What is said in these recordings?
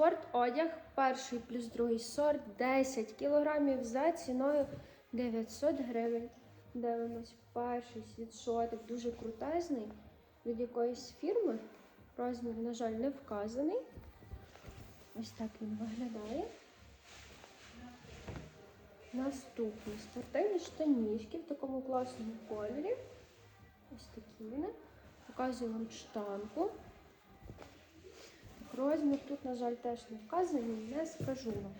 Спорт одяг, перший плюс другий сорт, 10 кілограмів за ціною 900 гривень. Дивимось, перший світшотик дуже крутезний від якоїсь фірми. Розмір, на жаль, не вказаний. Ось так він виглядає. Наступні спортивні штанішки в такому класному кольорі. Ось такі вони. Показую вам штанку. Розмір тут, на жаль, теж не вказаний, не скажу вам.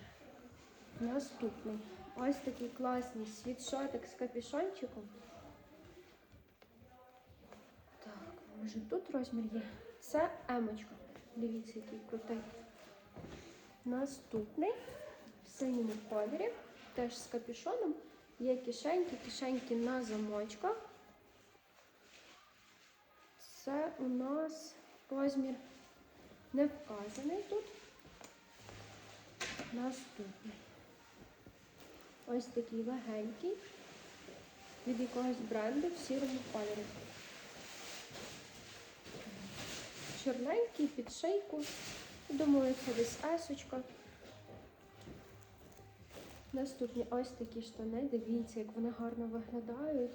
Наступний. Ось такий класний світшотик з капюшончиком. Так, може тут розмір є? Це емочка. Дивіться, який крутий. Наступний в синьому кольорі, теж з капюшоном. Є кишеньки, кишеньки на замочках. Це у нас розмір не вказаний тут. Наступний. Ось такий легенький від якогось бренду в сірому кольорі. Чорненький під шийку. Думаю, це десь есочка. Наступні ось такі штани. Дивіться, як вони гарно виглядають.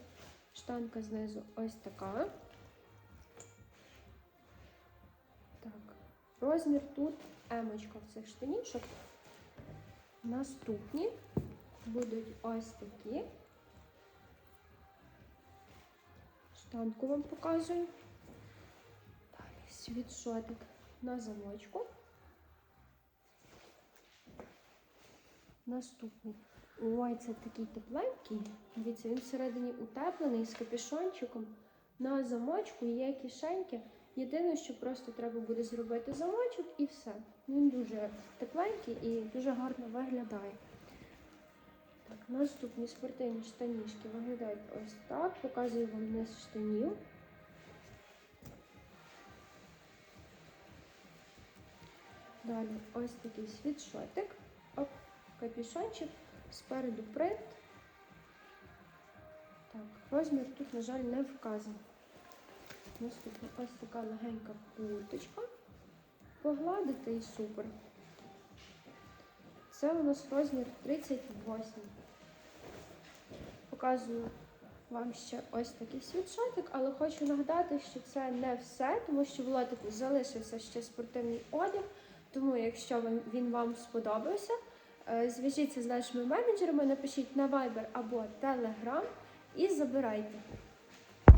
Штанка знизу ось така. Розмір тут емочка в цих штанішок. Наступні будуть ось такі. Штанку вам показую. Далі світшотик на замочку. Наступний. Ой, це такий тепленький. Дивіться, він всередині утеплений з капюшончиком. На замочку є кишеньки. Єдине, що просто треба буде зробити замочок і все. Він дуже тепленький і дуже гарно виглядає. Так, наступні спортивні штанішки виглядають ось так. Показую вам низ штанів. Далі ось такий світшотик, оп, капюшончик, спереду принт. Так, розмір тут, на жаль, не вказаний. Наступна ось така легенька курточка. Погладити і супер. Це у нас розмір 38. Показую вам ще ось такий світшотик, але хочу нагадати, що це не все, тому що в лотику залишився ще спортивний одяг. Тому, якщо він- вам сподобався, е, зв'яжіться з нашими менеджерами, напишіть на Viber або Telegram і забирайте.